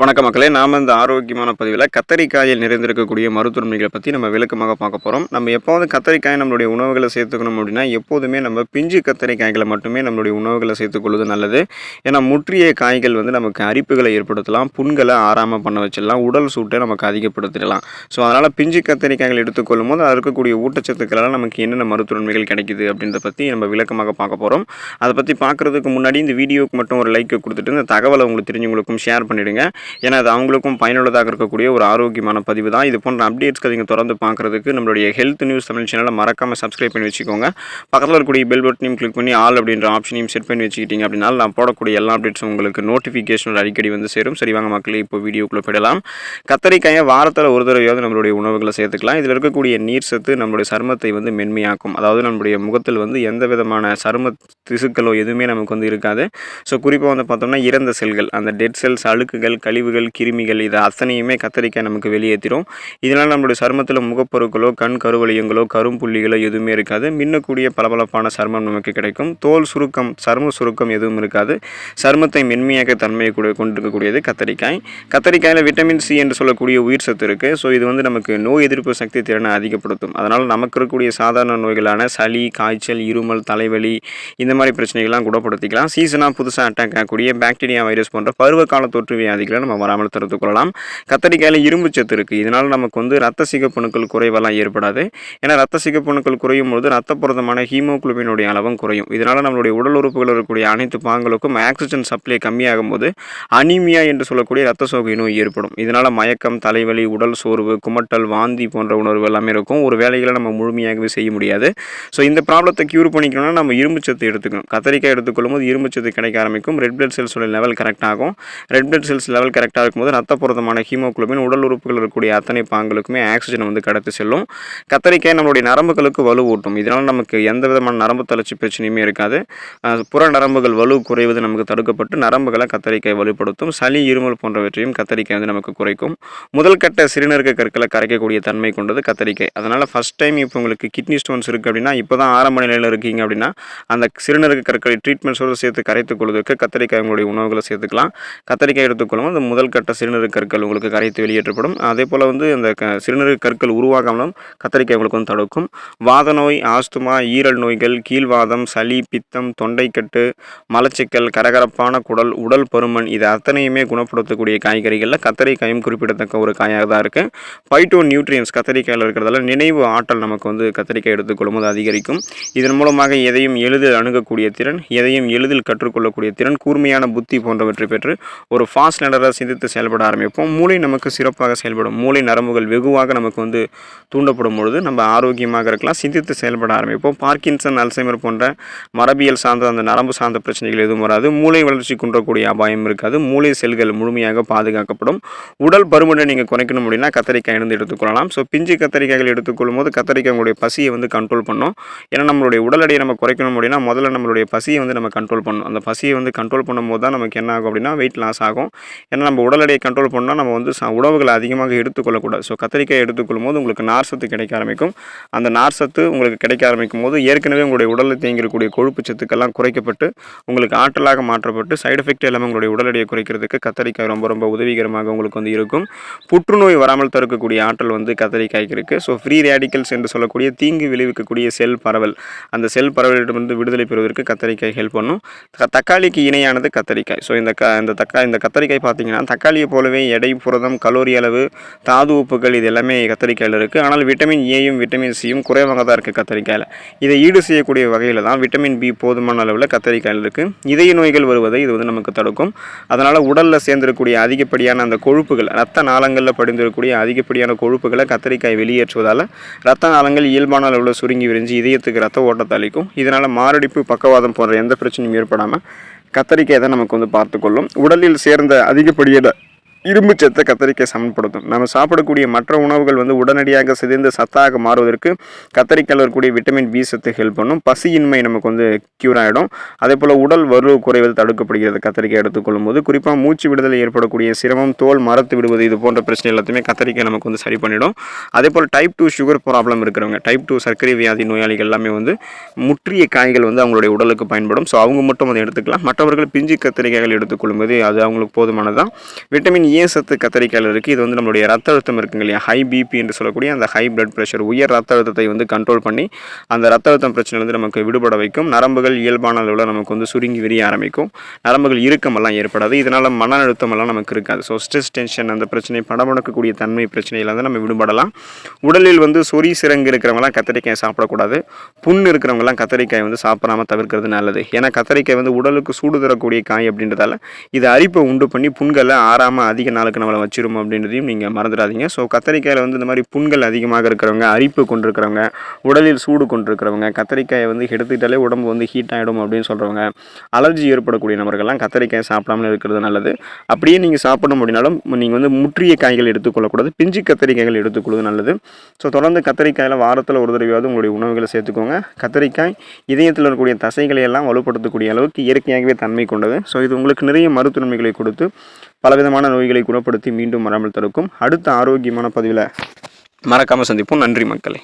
வணக்க மக்களே நாம் இந்த ஆரோக்கியமான பதிவில் கத்தரிக்காயில் நிறைந்திருக்கக்கூடிய மருத்துவமைகளை பற்றி நம்ம விளக்கமாக பார்க்க போகிறோம் நம்ம எப்போது கத்தரிக்காய் நம்மளுடைய உணவுகளை சேர்த்துக்கணும் அப்படின்னா எப்போதுமே நம்ம பிஞ்சு கத்தரிக்காய்களை மட்டுமே நம்மளுடைய உணவுகளை சேர்த்துக்கொள்வது நல்லது. ஏன்னா முற்றிய காய்கள் வந்து நமக்கு அரிப்புகளை ஏற்படுத்தலாம் புண்களை ஆறாமல் பண்ண வச்சிடலாம் உடல் சூட்டை நமக்கு அதிகப்படுத்திடலாம். ஸோ அதனால் பிஞ்சு கத்தரிக்காய்கள் எடுத்துக்கொள்ளும் போது அதில் இருக்கக்கூடிய ஊட்டச்சத்துக்களால் நமக்கு என்னென்ன மருத்துவமைகள் கிடைக்குது அப்படின்றத பற்றி நம்ம விளக்கமாக பார்க்க போகிறோம் அதை பற்றி பார்க்குறதுக்கு முன்னாடி இந்த வீடியோவுக்கு மட்டும் ஒரு லைக் கொடுத்துட்டு இந்த தகவலை உங்களுக்கு தெரிஞ்சவங்களுக்கும் ஷேர் பண்ணிவிடுங்க ஏன்னா அது அவங்களுக்கும் பயனுள்ளதாக இருக்கக்கூடிய ஒரு ஆரோக்கியமான பதிவு தான். இது போன்ற அப்டேட்ஸ்க்கு நீங்கள் தொடர்ந்து பார்க்குறதுக்கு நம்மளுடைய ஹெல்த் நியூஸ் தமிழ் சேனலை மறக்காமல் சப்ஸ்கிரைப் பண்ணி வச்சுக்கோங்க. பக்கத்தில் இருக்கக்கூடிய பெல் பட்டனையும் கிளிக் பண்ணி ஆல் அப்படின்ற ஆப்ஷனையும் செட் பண்ணி வச்சுக்கிட்டீங்க அப்படின்னா நான் போடக்கூடிய எல்லா அப்டேட்ஸும் உங்களுக்கு நோட்டிஃபிகேஷன் அடிக்கடி வந்து சேரும். சரி வாங்க மக்களே இப்போ வீடியோக்குள்ளே போயிடலாம். கத்தரிக்காயை வாரத்தில் ஒரு தடவையாவது நம்மளுடைய உணவுகளை சேர்த்துக்கலாம். இதில் இருக்கக்கூடிய நீர் சத்து நம்மளுடைய சருமத்தை வந்து மென்மையாக்கும். அதாவது நம்மளுடைய முகத்தில் வந்து எந்த விதமான சரும திசுக்களோ எதுவுமே நமக்கு வந்து இருக்காது. ஸோ குறிப்பாக வந்து பார்த்தோம்னா இறந்த செல்கள் அந்த டெட் செல்ஸ் அழுக்குகள் கழிவுகள் கிருமிகள் இது அத்தனையுமே கத்தரிக்காய் நமக்கு வெளியேற்றிடும் இதனால் நம்மளுடைய சருமத்தில் முகப்பொருட்களோ கண் கருவளையங்களோ கரும்புள்ளிகளோ எதுவுமே இருக்காது. மின்னக்கூடிய பளபளப்பான சருமம் நமக்கு கிடைக்கும். தோல் சுருக்கம் சரும சுருக்கம் எதுவும் இருக்காது. சருமத்தை மென்மையாக்க தன்மையை கூட கொண்டிருக்கக்கூடியது கத்தரிக்காய். கத்தரிக்காயில் விட்டமின் சி என்று சொல்லக்கூடிய உயிர் சத்து இருக்குது ஸோ இது வந்து நமக்கு நோய் எதிர்ப்பு சக்தி திறனை அதிகப்படுத்தும். அதனால் நமக்கு இருக்கக்கூடிய சாதாரண நோய்களான சளி காய்ச்சல் இருமல் தலைவலி இந்த மாதிரி பிரச்சனைகள்லாம் குணப்படுத்திக்கலாம் சீசனாக புதுசாக அட்டாக் ஆகக்கூடிய பாக்டீரியா வைரஸ் போன்ற பருவகால தொற்று வியாதிகளை நம்ம வராமல் தடுத்து கொள்ளலாம் கத்தரிக்காயில் இரும்பு சத்து இருக்குது இதனால் நமக்கு வந்து ரத்த சிகப்பணுக்கள் குறைவெல்லாம் ஏற்படாது. ஏன்னா ரத்த சிகப்பணுக்கள் குறையும் பொழுது ரத்த புரதமான ஹீமோகுளோபினுடைய அளவும் குறையும். இதனால் நம்மளுடைய உடல் உறுப்புகள் இருக்கக்கூடிய அனைத்து பாங்களுக்கும் ஆக்சிஜன் சப்ளை கம்மியாகும் போது அனிமியா என்று சொல்லக்கூடிய ரத்த சோகை நோய் ஏற்படும். இதனால் மயக்கம் தலைவலி உடல் சோர்வு குமட்டல் வாந்தி போன்ற உணர்வு எல்லாமே இருக்கும். ஒரு வேலைகளை நம்ம முழுமையாகவே செய்ய முடியாது. ஸோ இந்த ப்ராப்ளத்தை க்யூர் பண்ணிக்கணும்னா நம்ம இரும்பு சத்து எடுத்துக்கணும். கத்தரிக்காய் எடுத்துக்கொள்ளும் போது இரும்பு சத்து கிடைக்க ஆரம்பிக்கும். ரெட் பிளட் செல்ஸோட லெவல் கரெக்ட் ஆகும். ரெட் பிளட் செல்ஸ் லெவல் கரெக்டாக இருக்கும்போது ரத்த புரதமான ஹீமோகுளோபின் உடல் உறுப்புகள் இருக்கக்கூடிய அத்தனை பாங்களுக்குமே ஆக்சிஜன் வந்து கடத்தி செல்லும். கத்தரிக்காய் நம்மளுடைய நரம்புகளுக்கு வலுவூட்டும். இதனால் நமக்கு எந்த விதமான நரம்பு தளர்ச்சி பிரச்சனையுமே இருக்காது. புற நரம்புகள் வலு குறைவது நமக்கு தடுக்கப்பட்டு நரம்புகளை கத்தரிக்காய் வலுப்படுத்தும். சளி இருமல் போன்றவற்றையும் கத்தரிக்காய் வந்து நமக்கு குறைக்கும். முதல் கட்ட சிறுநீரக கற்களை கரைக்கக்கூடிய தன்மை கொண்டது கத்தரிக்காய். அதனால் ஃபஸ்ட் டைம் இப்போ உங்களுக்கு கிட்னி ஸ்டோன்ஸ் இருக்குது அப்படின்னா இப்போ தான் ஆரம்ப நிலையில் இருக்கீங்க அப்படின்னா அந்த சிறுநீரக கற்களை ட்ரீட்மெண்ட்ஸோடு சேர்த்து கரைத்துக் கொள்வதற்கு கத்தரிக்காய் உங்களுடைய உணவுகளை சேர்த்துக்கலாம். கத்தரிக்காய் எடுத்துக்கொள்ளும் அந்த முதல் கட்ட சிறுநீரக கற்கள் உங்களுக்கு கரைத்து வெளியேற்றப்படும். அதே போல் வந்து அந்த க சிறுநீரக கற்கள் உருவாகாமலும் கத்தரிக்காய் உங்களுக்கு வந்து தடுக்கும். வாத நோய் ஆஸ்துமா ஈரல் நோய்கள் கீழ்வாதம் சளி பித்தம் தொண்டைக்கட்டு மலச்சிக்கல் கரகரப்பான குடல் உடல் பருமன் இது அத்தனையுமே குணப்படுத்தக்கூடிய காய்கறிகளில் கத்தரிக்காயும் குறிப்பிடத்தக்க ஒரு காயாக தான் இருக்குது பைட்டோ நியூட்ரியன்ஸ் கத்தரிக்காயில் இருக்கிறதால நினைவு ஆற்றல் நமக்கு வந்து கத்தரிக்காய் எடுத்துக்கொள்ளும் போது அதிகரிக்கும். இதன் மூலமாக எதையும் எளிதில் அணுகக்கூடிய திறன் எதையும் எளிதில் கற்றுக்கொள்ளக்கூடிய திறன் கூர்மையான புத்தி போன்றவற்றை பெற்று ஒரு ஃபாஸ்ட் நடராக சிந்தித்து செயல்பட ஆரம்பிப்போம். மூளை நமக்கு சிறப்பாக செயல்படும். மூளை நரம்புகள் வெகுவாக நமக்கு வந்து தூண்டப்படும் பொழுது நம்ம ஆரோக்கியமாக இருக்கலாம் சிந்தித்து செயல்பட ஆரம்பிப்போம். பார்க்கின்சன் அல்சைமர் போன்ற மரபியல் சார்ந்த அந்த நரம்பு சார்ந்த பிரச்சனைகள் எதுவும் வராது. மூளை வளர்ச்சி குன்றக்கூடிய அபாயம் இருக்காது. மூளை செல்கள் முழுமையாக பாதுகாக்கப்படும். உடல் பருமனை நீங்கள் குறைக்கணும் அப்படின்னா கத்தரிக்காய் இருந்து எடுத்துக்கொள்ளலாம் ஸோ பிஞ்சு கத்தரிக்காய்கள் எடுத்துக்கொள்ளும் போது கத்தரிக்காய் உங்களுடைய பசியை வந்து கண்ட்ரோல் பண்ணும். ஏன்னா நம்மளுடைய உடல் எடையை நம்ம குறைக்கணும் அப்படின்னா முதல்ல நம்மளுடைய பசியை வந்து நம்ம கண்ட்ரோல் பண்ணணும் அந்த பசியை வந்து கண்ட்ரோல் பண்ணும்போது தான் நமக்கு என்ன ஆகும் அப்படின்னா வெயிட் லாஸ் ஆகும். ஏன்னா நம்ம உடல் எடையை கண்ட்ரோல் பண்ணால் நம்ம வந்து உணவுகளை அதிகமாக எடுத்துக்கொள்ளக்கூடாது. ஸோ கத்திரிக்காய் எடுத்துக்கொள்ளும் போது உங்களுக்கு நார் சத்து கிடைக்க ஆரம்பிக்கும். அந்த நார் சத்து உங்களுக்கு கிடைக்க ஆரம்பிக்கும் போது ஏற்கனவே உங்களுடைய உடலில் தேங்கியிருக்கக்கூடிய கொழுப்பு சத்துக்கெல்லாம் குறைக்கப்பட்டு உங்களுக்கு ஆற்றலாக மாற்றப்பட்டு சைடு எஃபெக்ட் எல்லாமே உங்களுடைய உடல் எடையை குறைக்கிறதுக்கு கத்தரிக்காய் ரொம்ப ரொம்ப உதவிகரமாக உங்களுக்கு வந்து இருக்கும். புற்றுநோய் வராமல் தடுக்கக்கூடிய ஆற்றல் வந்து கத்திரிக்காய்க்கு இருக்குது ஸோ ஃப்ரீ ரேடிக்கல்ஸ் என்று சொல்லக்கூடிய தீங்கு விளைவிக்கக்கூடிய செல் பரவல். அந்த செல் பரவலிடமிருந்து விடுதலை பெறுவதற்கு கத்திரிக்காய் ஹெல்ப் பண்ணும். தக்காளிக்கு இணையானது கத்திரிக்காய். ஸோ இந்த க இந்த தக்கா இந்த கத்திரிக்காய் பார்த்தீங்கன்னா தக்காளியை போலவே எடை புரதம் கலோரி அளவு தாது உப்புகள் இது எல்லாமே கத்திரிக்காயில் இருக்குது ஆனால் விட்டமின் ஏயும் விட்டமின் சியும் குறைவாக தான் இருக்குது கத்தரிக்காயில். இதை ஈடு செய்யக்கூடிய வகையில் தான் விட்டமின் பி போதுமான அளவில் கத்தரிக்காயில் இருக்குது இதய நோய்கள் வருவதை இது வந்து நமக்கு தடுக்கும். அதனால் உடலில் சேர்ந்திருக்கக்கூடிய அதிகப்படியான அந்த கொழுப்புகள் ரத்த நாளங்களில் படிந்திருக்கக்கூடிய அதிகப்படியான கொழுப்புகளை கத்தரிக்காய் வெளியேற்றுவதால் ரத்த நாளங்கள் இயல்பான அளவில் சுருங்கி விரிஞ்சு இதயத்துக்கு ரத்த ஓட்டத்தை அளிக்கும். இதனால் மாரடைப்பு பக்கவாதம் போன்ற எந்த பிரச்சனையும் ஏற்படாமல் கத்தரிக்காய் தான் நமக்கு வந்து பார்த்துக்கொள்ளும். உடலில் சேர்ந்த அதிகப்படியான இரும்பு சத்தை கத்தரிக்காய் சமன்படுத்தும். நம்ம சாப்பிடக்கூடிய மற்ற உணவுகள் வந்து உடனடியாக சிதைந்து சத்தாக மாறுவதற்கு கத்தரிக்காயில் இருக்கக்கூடிய விட்டமின் பி சத்து ஹெல்ப் பண்ணும். பசியின்மை நமக்கு வந்து க்யூர் ஆகிடும் அதே போல் உடல் வலு குறைவது தடுக்கப்படுகிறது. கத்தரிக்காய் எடுத்துக்கொள்ளும் போது குறிப்பாக மூச்சு விடுதலை ஏற்படக்கூடிய சிரமம் தோல் மரத்து விடுவது இது போன்ற பிரச்சனை எல்லாத்தையுமே கத்தரிக்காய் நமக்கு வந்து சரி பண்ணிடும். அதே போல் டைப் டூ சுகர் ப்ராப்ளம் இருக்கிறவங்க டைப் டூ சர்க்கரை வியாதி நோயாளிகள் எல்லாமே வந்து முற்றிய காய்கள் வந்து அவங்களுடைய உடலுக்கு பயன்படும். ஸோ அவங்க மட்டும் அதை எடுத்துக்கலாம். மற்றவர்கள் பிஞ்சு கத்திரிக்காய்கள் எடுத்துக்கொள்ளும்போது அது அவங்களுக்கு போதுமானதான் விட்டமின் ஏன் சத்து கத்தரிக்காயில் இருக்குது இது வந்து நம்மளுடைய ரத்த அழுத்தம் இருக்குங்க இல்லையா? ஹை பிபி என்று சொல்லக்கூடிய அந்த ஹை பிளட் ப்ரெஷர் உயர் ரத்த அழுத்தத்தை வந்து கண்ட்ரோல் பண்ணி அந்த ரத்த அழுத்தம் பிரச்சனையிலிருந்து நமக்கு விடுபட வைக்கும். நரம்புகள் இயல்பான அளவில் நமக்கு வந்து சுருங்கி விரிய ஆரம்பிக்கும். நரம்புகள் இறுக்கமெல்லாம் ஏற்படாது. இதனால் மன அழுத்தமெல்லாம் நமக்கு இருக்காது. ஸோ ஸ்ட்ரெஸ் டென்ஷன் அந்த பிரச்சனை படமுடக்கக்கூடிய தன்மை பிரச்சனையிலேருந்து நம்ம விடுபடலாம். உடலில் வந்து சொறி சிறங்கு இருக்கிறவங்களாம் கத்திரிக்காய் சாப்பிடக்கூடாது. புண் இருக்கிறவங்கலாம் கத்திரிக்காய் வந்து சாப்பிடாம தவிர்க்கிறது நல்லது. ஏன்னா கத்திரிக்காய் வந்து உடலுக்கு சூடு தரக்கூடிய காய் அப்படின்றதால இது அரிப்பை உண்டு பண்ணி புண்களை ஆறாமல் அதிக அதிக நாளுக்கு நம்மளை வச்சிரும் அப்படின்றதையும் நீங்கள் மறந்துடாதீங்க. ஸோ கத்தரிக்காயில் வந்து இந்த மாதிரி புண்கள் அதிகமாக இருக்கிறவங்க அரிப்பு கொண்டிருக்கிறவங்க உடலில் சூடு கொண்டிருக்கிறவங்க கத்தரிக்காயை வந்து எடுத்துக்கிட்டாலே உடம்பு வந்து ஹீட் ஆகிடும் அப்படின்னு சொல்கிறவங்க அலர்ஜி ஏற்படக்கூடிய நபர்கள்லாம் கத்தரிக்காயை சாப்பிடாமல் இருக்கிறது நல்லது. அப்படியே நீங்கள் சாப்பிட முடியினாலும் நீங்கள் வந்து முற்றிய காய்கள் எடுத்துக்கொள்ளக்கூடாது பிஞ்சு கத்தரிக்காய்கள் எடுத்துக்கொள்வது நல்லது. ஸோ தொடர்ந்து கத்தரிக்காயில் வாரத்தில் ஒரு தடவையாவது உங்களுடைய உணவுகளை சேர்த்துக்கோங்க. கத்தரிக்காய் இதயத்தில் இருக்கக்கூடிய தசைகளை எல்லாம் வலுப்படுத்தக்கூடிய அளவுக்கு இயற்கையாகவே தன்மை கொண்டது. ஸோ இது உங்களுக்கு நிறைய மருத்துவன்மைகளை கொடுத்து பலவிதமான நோய்களை குணப்படுத்தி மீண்டும் வராமல் தடுக்கும். அடுத்த ஆரோக்கியமான பதிவில் மறக்காமல் சந்திப்போம். நன்றி மக்களே.